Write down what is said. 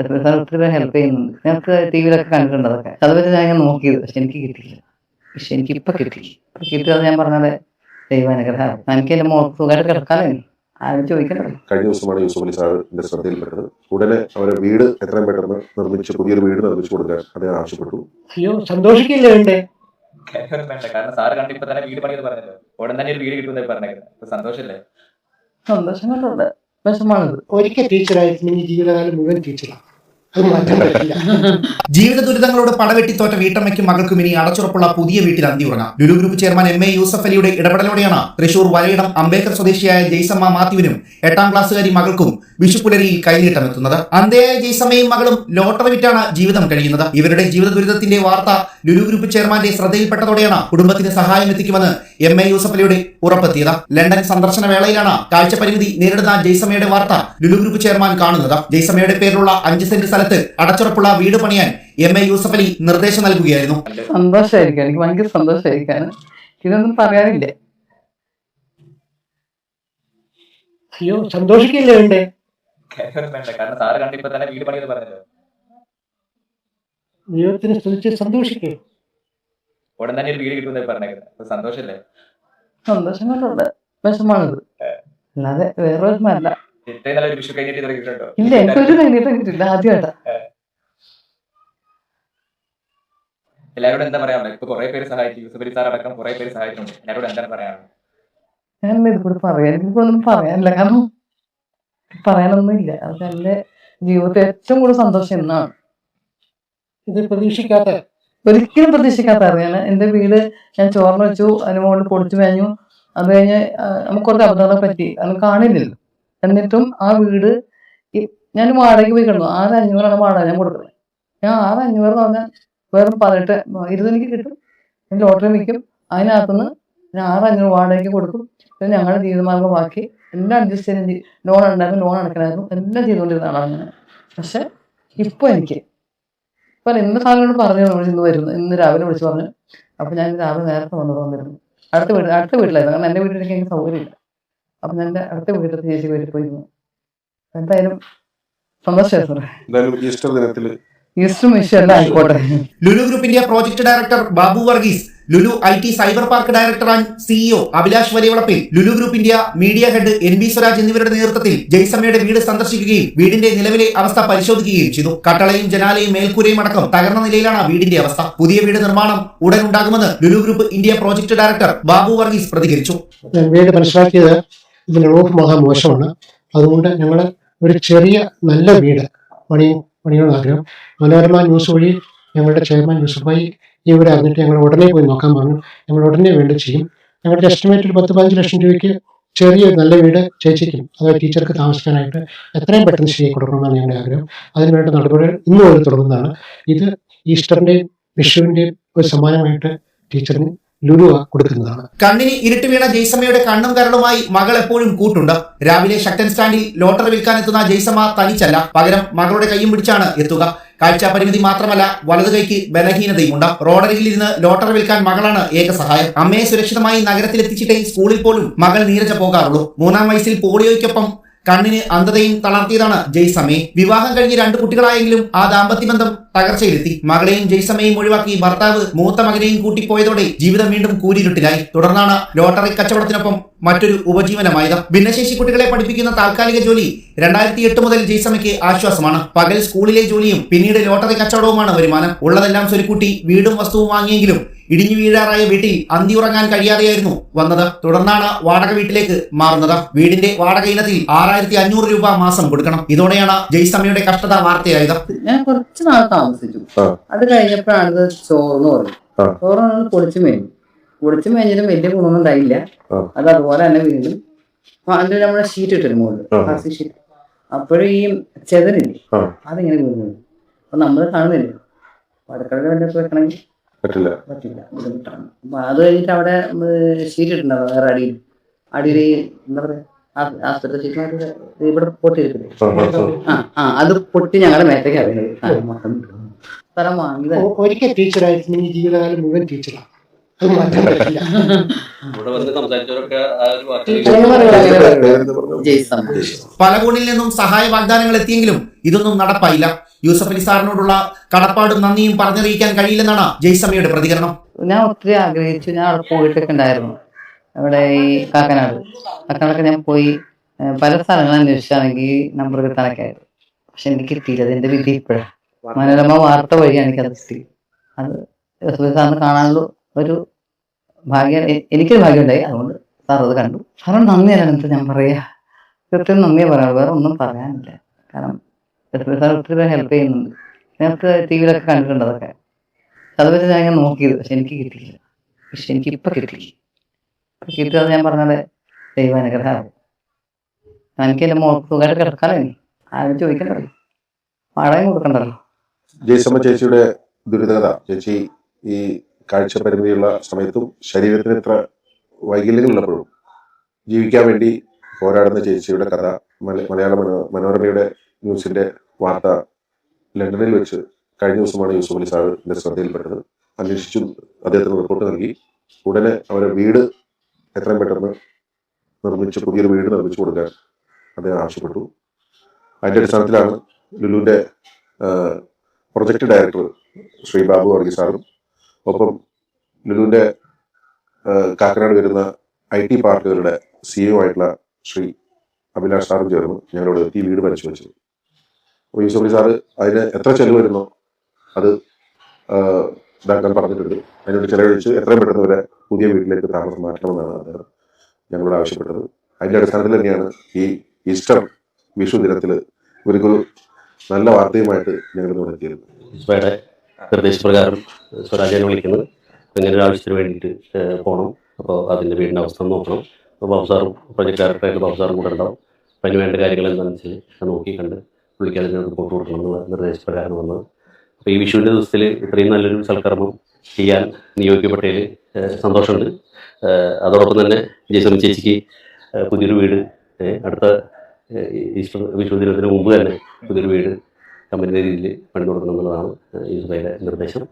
ഒത്തിരി ഹെൽപ്പ് ചെയ്യുന്നുണ്ട്. ഞങ്ങൾക്ക് ടി വിയിലൊക്കെ കണ്ടിട്ടുണ്ട് അതൊക്കെ. അത് വെച്ച് ഞാൻ ഇങ്ങനെ നോക്കിയത്. പക്ഷെ എനിക്ക് കിട്ടിയില്ല. പക്ഷെ എനിക്ക് ഇപ്പൊ കിട്ടി. ഇപ്പൊ കിട്ടിയത് ഞാൻ പറഞ്ഞത് ദൈവാനുഗ്രഹം. എനിക്ക് എന്റെ മോൾ സുഖമായിട്ട് ചോദിക്കണ്ടല്ലോ കഴിഞ്ഞ ദിവസമാണ് യൂസുഫ് അലി സാറിന്റെ ശ്രദ്ധയിൽപ്പെട്ടത്. ഉടനെ അവരെ വീട് എത്രയും പെട്ടെന്ന് നിർമ്മിച്ച് പുതിയൊരു വീട് നിർമ്മിച്ചു കൊടുക്കാൻ അദ്ദേഹം ആവശ്യപ്പെട്ടു. അയ്യോ സന്തോഷിക്കില്ലേ വേണ്ടേ? കാരണം സാറ് കണ്ട് ഇപ്പൊ തന്നെ വീട് പണിയത് പറഞ്ഞല്ലോ. ഉടൻ തന്നെ ഒരു വീട് കിട്ടുമെന്ന് പറഞ്ഞേക്കുന്നത്. സന്തോഷല്ലേ? സന്തോഷം കൊണ്ടുണ്ട്. വിഷമാണിത് ഒരിക്കൽ ടീച്ചറായിരുന്നെങ്കിൽ ജീവിതകാലം മുഴുവൻ ടീച്ചറാണ് ജീവിത ദുരിതങ്ങളോട് പടവെട്ടി തോറ്റ വീട്ടമ്മയ്ക്കും മകൾക്കും ഇനി അടച്ചുറപ്പുള്ള പുതിയ വീട്ടിൽ അന്തി ഉറങ്ങാം. Lulu group chairman M A Yusuf അലിയുടെ ഇടപെടലോടെയാണ് തൃശൂർ വലയിടം അംബേദ്കർ സ്വദേശിയായ ജയ്സമ്മ മാത്യുവിനും എട്ടാം ക്ലാസ്സുകാരി മകൾക്കും വിഷുപ്പുലരിയിൽ കൈനീട്ടം എത്തുന്നത് അന്തയായ ജയ്സമ്മയും മകളും ലോട്ടറി വിറ്റാണ് ജീവിതം കഴിയുന്നത്. ഇവരുടെ ജീവിത ദുരിതത്തിന്റെ വാർത്ത ലുലു ഗ്രൂപ്പ് ചെയർമാന്റെ ശ്രദ്ധയിൽപ്പെട്ടതോടെയാണ് കുടുംബത്തിന് സഹായം എത്തിക്കുമെന്ന് എം എ യൂസഫ് അലിയുടെ ഉറപ്പെത്തിയത്. ലണ്ടൻ സന്ദർശന വേളയിലാണ് കാഴ്ച പരിമിതി നേരിടുന്ന ജയ്സമ്മയുടെ വാർത്ത ലുലു ഗ്രൂപ്പ് ചെയർമാൻ കാണുന്നത്. ജയ്സമ്മയുടെ പേരിലുള്ള അഞ്ച് സെന്റ് സ്ഥലത്ത് അടച്ചുറപ്പുള്ള വീട് പണിയാൻ എം എ യൂസഫ് അലി നിർദ്ദേശം നൽകുകയായിരുന്നു. സന്തോഷമായിരിക്കും എനിക്ക് ഭയങ്കര സന്തോഷമായിരിക്കാണ് ഇതൊന്നും പറയാനില്ല? അയ്യോ സന്തോഷിക്കില്ലേ വേണ്ടേ കാരണം സാറ് കണ്ട് ഇപ്പൊ തന്നെ വീട് പണിയത് പറഞ്ഞല്ലോ. ദൈവത്തിനെ സ്തുതിച്ച് സന്തോഷിക്കേ. ഉടൻ തന്നെ ഒരു വീട് കിട്ടുമെന്ന് പറഞ്ഞേക്കുന്നത്. സന്തോഷല്ലേ? സന്തോഷം കൊണ്ടുണ്ട് വിഷമാണിത് അല്ലാതെ വേറെ വിഷമല്ല നല്ലൊരു വിഷു ഇല്ല എനിക്കൊരു ആദ്യമായിട്ടാ. എല്ലാവരോടും എന്താ പറയാനുള്ളത് ഇപ്പൊ കുറെ പേര് സഹായിച്ചു യൂസഫ് അലി സാർ അടക്കം കുറെ പേര് സഹായിച്ചിട്ടുണ്ട് എല്ലാവരോടും എന്താണ് പറയാനുള്ളത്? ഞാൻ ഇത് കൂടെ പറയാൻ എനിക്കൊന്നും പറയാനില്ല. കാരണം പറയാനൊന്നും ഇല്ല. അത് എന്റെ ജീവിതത്തിൽ ഏറ്റവും കൂടുതൽ സന്തോഷം എന്നാണ്. ഇത് പ്രതീക്ഷിക്കാത്ത. ഒരിക്കലും പ്രതീക്ഷിക്കാത്ത അറിയാണ് എന്റെ വീട് ഞാൻ ചോർന്ന് വെച്ചു അതിന് മുകളിൽ പൊടിച്ചു മേഞ്ഞു. അത് കഴിഞ്ഞ് നമുക്ക് കുറച്ച് അബദ്ധങ്ങളെ പറ്റി അത് കാണില്ലല്ലോ. എന്നിട്ടും ആ വീട് ഞാൻ വാടകയ്ക്ക് പോയി കിടന്നു. ആറ് അഞ്ഞൂറാണ് വാടക ഞാൻ കൊടുക്കുന്നത് ഞാൻ ആറ് അഞ്ഞൂറ് എന്ന് പറഞ്ഞാൽ വെറും പതിനെട്ട് ഇരുപത് എനിക്ക് കിട്ടും. ലോട്ടറി വിൽക്കും. അതിനകത്തുനിന്ന് ഞാൻ ആറ് അഞ്ഞൂറ് വാടകയ്ക്ക് കൊടുക്കും. പിന്നെ ഞങ്ങളുടെ ജീവിതമാർഗം ബാക്കി. എല്ലാം അഡ്ജസ്റ്റ് ചെയ്ത് ലോൺ ഉണ്ടായിരുന്നു. ലോൺ അടക്കണമായിരുന്നു. എല്ലാം ചെയ്തുകൊണ്ടിരുന്ന ആളാണ് ഞാൻ. പക്ഷെ ഇപ്പൊ എനിക്ക് ഇപ്പൊ ഇന്ന് സാറിനോട് പറഞ്ഞു ഇന്ന് വരുന്നു. ഇന്ന് രാവിലെ വിളിച്ച് പറഞ്ഞു. അപ്പൊ ഞാൻ രാവിലെ നേരത്തെ വന്നു വന്നിരുന്നു അടുത്ത വീട് അടുത്ത വീട്ടിലായിരുന്നു. കാരണം എന്റെ വീട്ടിലേക്ക് എനിക്ക് സൗകര്യമില്ല. അപ്പൊ എന്റെ അടുത്ത വീട്ടിൽ ചേച്ചി വീട്ടിൽ പോയിരുന്നു എന്തായാലും സന്തോഷമായി സാറേ. ഈസ്റ്റർ ദിനത്തിൽ ഈസ്റ്റർ വിഷു എല്ലാം ആയിക്കോട്ടെ. ലുലു ഗ്രൂപ്പിന്റെ project director Babu Varghese Lulu I T cyber park director and CEO Abhilash Valiyavalappil Lulu group India media head N B Swaraj എന്നിവരുടെ നേതൃത്വത്തിൽ ജയ്സമ്മയുടെ വീട് സന്ദർശിക്കുകയും വീടിന്റെ നിലവിലെ അവസ്ഥ പരിശോധിക്കുകയും ചെയ്തു. കട്ടളയും ജനാലയും മേൽക്കൂരയും അടക്കം തകർന്ന നിലയിലാണ് വീടിന്റെ അവസ്ഥ. പുതിയ വീട് നിർമ്മാണം ഉടൻ ഉണ്ടാകുമെന്ന് Lulu group India project director Babu Varghese പ്രതികരിച്ചു. ഞാൻ വീട് മനസ്സിലാക്കിയത് ഇതിന്റെ റൂഫ് മഹാ മോശമാണ്. അതുകൊണ്ട് ഞങ്ങൾ ഒരു ചെറിയ നല്ല വീട് പണി പണിയാണ് ആഗ്രഹം മനോരമ ന്യൂസ് വഴി ഞങ്ങളുടെ ചെയർമാൻ യൂസുഫായി ഈ ഒരു അറിഞ്ഞിട്ട് ഞങ്ങൾ ഉടനെ പോയി നോക്കാൻ പറഞ്ഞു. ഞങ്ങൾ ഉടനെ വേണ്ടി ചെയ്യും. ഞങ്ങളുടെ എസ്റ്റിമേറ്റ് ഒരു പത്ത് പതിനഞ്ച് ലക്ഷം രൂപയ്ക്ക് ചെറിയ നല്ല വീട് ചേച്ചിക്കും അതായത് ടീച്ചർക്ക് താമസിക്കാനായിട്ട് എത്രയും പെട്ടെന്ന് ശരിയാക്കി കൊടുക്കണമെന്നാണ് ഞങ്ങളുടെ ആഗ്രഹം. അതിനുവേണ്ട നടപടികൾ ഇന്ന് വരെ തുടങ്ങുന്നതാണ് ഇത് ഈസ്റ്ററിന്റെയും വിഷുവിന്റെയും ഒരു സമ്മാനമായിട്ട് ടീച്ചറിന് ലുലു കൊടുക്കുന്നതാണ് കണ്ണിന് ഇരുട്ട് വീണ ജയ്സമ്മയുടെ കണ്ണും കരളുമായി മകൾ എപ്പോഴും കൂട്ടുണ്ട്. രാവിലെ ശക്തൻ സ്റ്റാൻഡിൽ ലോട്ടറി വിൽക്കാനെത്തുന്ന ജയ്സമ്മ തനിച്ചല്ല. പകരം മകളുടെ കൈയും പിടിച്ചാണ് എത്തുക. കാഴ്ച പരിമിതി മാത്രമല്ല വലതു കൈക്ക് ബലഹീനതയുമുണ്ട്. റോഡരികിലിരുന്ന് ലോട്ടറി വിൽക്കാൻ മകളാണ് ഏക സഹായം. അമ്മയെ സുരക്ഷിതമായി നഗരത്തിലെത്തിച്ചിട്ടേ സ്കൂളിൽ പോലും മകൾ നീരജ പോകാറുള്ളൂ. മൂന്നാം വയസ്സിൽ പോളിയോയ്ക്കൊപ്പം കണ്ണിന് അന്ധതയും തളർത്തിയതാണ് ജയ്സമയെ വിവാഹം കഴിഞ്ഞ് രണ്ട് കുട്ടികളായെങ്കിലും ആ ദാമ്പത്യ ബന്ധം തകർച്ചയിലെത്തി. മകളെയും ജയ്സമയും ഒഴിവാക്കി ഭർത്താവ് മൂത്ത മകനെയും കൂട്ടിപ്പോയതോടെ ജീവിതം വീണ്ടും കൂരിരുട്ടിലായി. തുടർന്നാണ് ലോട്ടറി കച്ചവടത്തിനൊപ്പം മറ്റൊരു ഉപജീവനമായത് ഭിന്നശേഷി കുട്ടികളെ പഠിപ്പിക്കുന്ന താൽക്കാലിക ജോലി രണ്ടായിരത്തി എട്ട് മുതൽ ജയ്സമയ്ക്ക് ആശ്വാസമാണ്. പകൽ സ്കൂളിലെ ജോലിയും പിന്നീട് ലോട്ടറി കച്ചവടവുമാണ് വരുമാനം. ഉള്ളതെല്ലാം സ്വരുക്കൂട്ടി വീടും വസ്തുവും വാങ്ങിയെങ്കിലും ഇടിഞ്ഞു വീഴാറായ വീട്ടിൽ അന്തി ഉറങ്ങാൻ കഴിയാതെയായിരുന്നു വന്നത്. തുടർന്നാണ് വാടക വീട്ടിലേക്ക് മാറുന്നത്. വീടിന്റെ വാടക ഇനത്തിൽ ആറായിരത്തി അഞ്ഞൂറ് രൂപ മാസം കൊടുക്കണം. ഇതോടെയാണ് ജയ്സമ്മയുടെ കഷ്ടത വാർത്തയായത്. ഞാൻ കുറച്ച് നാൾ താമസിച്ചു. അത് കഴിഞ്ഞപ്പോഴാണ് ചോറെന്ന് ചോർന്ന് പറഞ്ഞു. ചോറ് പൊളിച്ചു മേഞ്ഞു പൊളിച്ചു മേഞ്ഞിട്ടും വലിയ ഗുണമൊന്നും ഉണ്ടായില്ല. അത് അതുപോലെ തന്നെ വീണ്ടും അതിന്റെ നമ്മുടെ ഷീറ്റ് ഇട്ടിരുന്നു മുകളിൽ. ഷീറ്റ് അപ്പോഴും ഈ ചെതറില്ലേ? അതിങ്ങനെ വീഴുന്നു അപ്പൊ നമ്മൾ കാണുന്നില്ല? വടക്കടക്ക് അടുക്കളയിൽ വല്ലതും വെക്കണമെങ്കിൽ പറ്റില്ല. പറ്റില്ല. ബുദ്ധിമുട്ടാണ്. അപ്പൊ അത് കഴിഞ്ഞിട്ട് അവിടെ ഷീറ്റ് ഇട്ടുണ്ടാവും വേറെ അടിയിൽ. അടിയിൽ ഈ എന്താ പറയാ ആ- ആസ്പത്രി ഷീറ്റ് ഇവിടെ പൊട്ടിയിരിക്കില്ലേ? ആ, അത് പൊട്ടി ഞങ്ങളുടെ മേത്തേക്ക് അറിയുന്നത് സ്ഥലം വാങ്ങിയത്. ഒരിക്കൽ ടീച്ചറായിരുന്നെങ്കിൽ ജീവിതകാലം മുഴുവൻ ടീച്ചറാണ് അത് കോണിൽ നിന്നും സഹായ വാഗ്ദാനങ്ങൾ എത്തിയെങ്കിലും ഇതൊന്നും നടപ്പായില്ല. യൂസഫ് അലി സാറിനോടുള്ള കടപ്പാടും നന്ദിയും പറഞ്ഞറിയിക്കാൻ കഴിയില്ലെന്നാണ് ജയ്സമ്മയുടെ പ്രതികരണം. ഞാൻ ഒത്തിരി ആഗ്രഹിച്ചു. ഞാൻ അവിടെ പോയിട്ടൊക്കെ ഉണ്ടായിരുന്നു. അവിടെ ഈ കാക്കനാട്. കാക്കനാടൊക്കെ ഞാൻ പോയി പല സ്ഥലങ്ങൾ അന്വേഷിച്ചാണെങ്കിൽ നമ്പർ കിട്ടാനൊക്കെ ആയിരുന്നു. പക്ഷെ എനിക്ക് കിട്ടിയില്ല. അത് എന്റെ വിധി ഇപ്പോഴാണ് മനോരമ വാർത്ത വഴിയാണ് എനിക്കത് കിട്ടി അത് യൂസഫ് സാറിന് കാണാനുള്ള ഒരു ഭാഗ്യം എനിക്ക് എനിക്കൊരു ഭാഗ്യം ഉണ്ടായി. അതുകൊണ്ട് സാർ അത് കണ്ടു. സാറിന് നന്ദി എന്ത് ഞാൻ പറയാ. കൃത്യം നന്ദി പറയാം. വേറെ ഒന്നും പറയാനില്ല. കാരണം സാർ ഒത്തിരി പേര് ഹെൽപ്പ് ചെയ്യുന്നുണ്ട്. നേരത്തെ ടി വിയിലൊക്കെ കണ്ടിട്ടുണ്ട് അതൊക്കെ. അത് വെച്ച് ഞാൻ ഇങ്ങനെ നോക്കിയത്. പക്ഷെ എനിക്ക് കിട്ടിയില്ല. പക്ഷെ എനിക്ക് ഇപ്പൊ കിട്ടി കിട്ടിയത് ഞാൻ പറഞ്ഞത് ദൈവാനുഗ്രഹമാണ് എനിക്ക് എന്റെ മോൾക്ക് സുഖമായിട്ട് കിടക്കാനോ ഇനി? ആരും ചോദിക്കണ്ടല്ലോ. വാടകയും കൊടുക്കണ്ടല്ലോ. ചേച്ചിയുടെ ദുരിതകഥ. ചേച്ചി ഈ കാഴ്ച പരിമിതിയുള്ള സമയത്തും ശരീരത്തിന് ഇത്ര വൈകല്യങ്ങളുള്ളപ്പോഴും ജീവിക്കാൻ വേണ്ടി പോരാടുന്ന ചേച്ചിയുടെ കഥ മലയാള മനോരമയുടെ ന്യൂസിന്റെ വാർത്ത ലണ്ടനിൽ വെച്ച് കഴിഞ്ഞ ദിവസമാണ് യൂസുഫ് അലി സാറിന്റെ ശ്രദ്ധയിൽപ്പെട്ടത്. അന്വേഷിച്ചു അദ്ദേഹത്തിന് റിപ്പോർട്ട് നൽകി. ഉടനെ അവരെ വീട് എത്രയും പെട്ടെന്ന് നിർമ്മിച്ച് പുതിയൊരു വീട് നിർമ്മിച്ചു കൊടുക്കാൻ അദ്ദേഹം ആവശ്യപ്പെട്ടു. അതിന്റെ അടിസ്ഥാനത്തിലാണ് ലുലുവിന്റെ പ്രൊജക്ട് ഡയറക്ടർ ശ്രീ ബാബു വർഗീസ് സാറും ഒപ്പം ലുലുവിന്റെ കാക്കനാട് വരുന്ന ഐ ടി പാർക്കുകളുടെ സിഇഒ ആയിട്ടുള്ള ശ്രീ അഭിലാഷ് സാറും ചേർന്ന്. ഞങ്ങളോട് എത്തി വീട് പരിശോധിച്ചത് അപ്പോൾ യൂസഫ് അലി സാറ് അതിന് എത്ര ചെലവ് വരുന്നോ? അത് ഇതാക്കാൻ പറഞ്ഞിട്ടുണ്ട്. അതിനോട് ചെലവഴിച്ച് എത്രയും പെട്ടെന്ന് വരെ പുതിയ വീട്ടിലേക്ക് താമസം മാറ്റണമെന്നാണ് അദ്ദേഹം ഞങ്ങളോട് ആവശ്യപ്പെട്ടത്. അതിന്റെ അടിസ്ഥാനത്തിൽ തന്നെയാണ് ഈ ഈസ്റ്റർ വിഷു ദിനത്തിൽ ഇവർക്കൊരു നല്ല വാർത്തയുമായിട്ട് ഞങ്ങൾ ഇസ്മയുടെ നിർദ്ദേശപ്രകാരം സ്വരാജ്യം വിളിക്കുന്നത്. ഇങ്ങനെ ഒരു ആവശ്യത്തിന് വേണ്ടിയിട്ട് പോകണം അപ്പോൾ അതിന്റെ വീടിന്റെ അവസ്ഥ നോക്കണം. അപ്പോൾ ബാബു സാറും പ്രൊജക്ട് ഡയറക്ടറായിട്ട് ബാബു സാറും കൂടെ ഉണ്ടാവും. അപ്പം അതിന് വേണ്ട കാര്യങ്ങൾ എന്താണെന്ന് വെച്ചാൽ നോക്കി കണ്ട് പുള്ളിക്ക് അതിന് റിപ്പോർട്ട് കൊടുക്കണം എന്നുള്ള നിർദ്ദേശപ്രകാരം വന്നത്. അപ്പോൾ ഈ വിഷുവിന്റെ ദിവസത്തിൽ ഇത്രയും നല്ലൊരു സൽക്കർമ്മം ചെയ്യാൻ നിയോഗിക്കപ്പെട്ടതിൽ സന്തോഷമുണ്ട്. അതോടൊപ്പം തന്നെ ജയ്സൺ ചേച്ചിക്ക് പുതിയൊരു വീട് അടുത്ത ഈസ്റ്റർ വിഷു ദിനത്തിന് മുമ്പ് തന്നെ പുതിയൊരു വീട് കമ്പനി രീതിയിൽ പണി കൊടുക്കണം എന്നുള്ളതാണ് ഈ സഭയുടെ നിർദ്ദേശം.